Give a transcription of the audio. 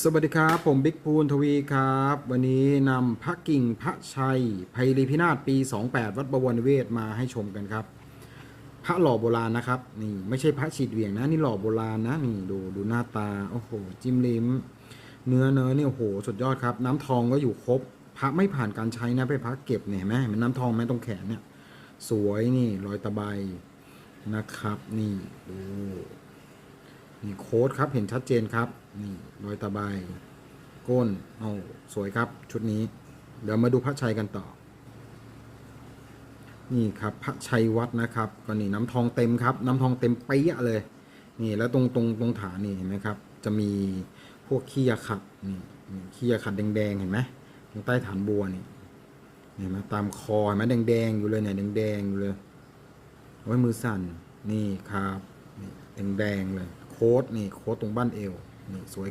สวัสดีครับผมบิ๊กพูนทวีครับ วันนี้นำพระกิ่งพระชัยไพรีพินาศปี 28 วัดบวรนิเวศมาให้ชมกันครับ พระหล่อโบราณนะครับนี่ไม่ใช่พระฉีดเหวี่ยงนะนี่หล่อโบราณนะนี่ดูดูหน้าตาโอ้โหจิ้มลิ้ม เนื้อเนื้อนี่โอ้โหสุดยอดครับ น้ำทองก็อยู่ครบ พระไม่ผ่านการใช้นะเป็นพระเก็บเนี่ยเห็นไหมเห็นน้ำทองไหมตรงแขนเนี่ยสวยนี่รอยตะไบนะครับ นี่ดูนี่โค้ดครับเห็นชัดเจนครับ นี่รอยตะไบก้นเอาสวยครับชุดนี้ เดี๋ยวมาดูพระชัยกันต่อ นี่ครับพระชัยวัดนะครับ ก็นี่น้ำทองเต็มครับ น้ำทองเต็มเปี้ยเลย นี่แล้วตรงตรงตรงฐานนี่เห็นไหมครับ จะมีพวกขี้ยาขัดนี่ขี้ยาขัดแดงๆเห็นไหมตรงใต้ฐานบัวนี่เห็นไหมตามคอเห็นไหมแดงๆอยู่เลยเนี่ยแดงๆอยู่เลยไว้มือสั่นนี่ครับนี่แดงๆเลย โค้ดนี่โค้ดตรงบ้านเอว นี่สวย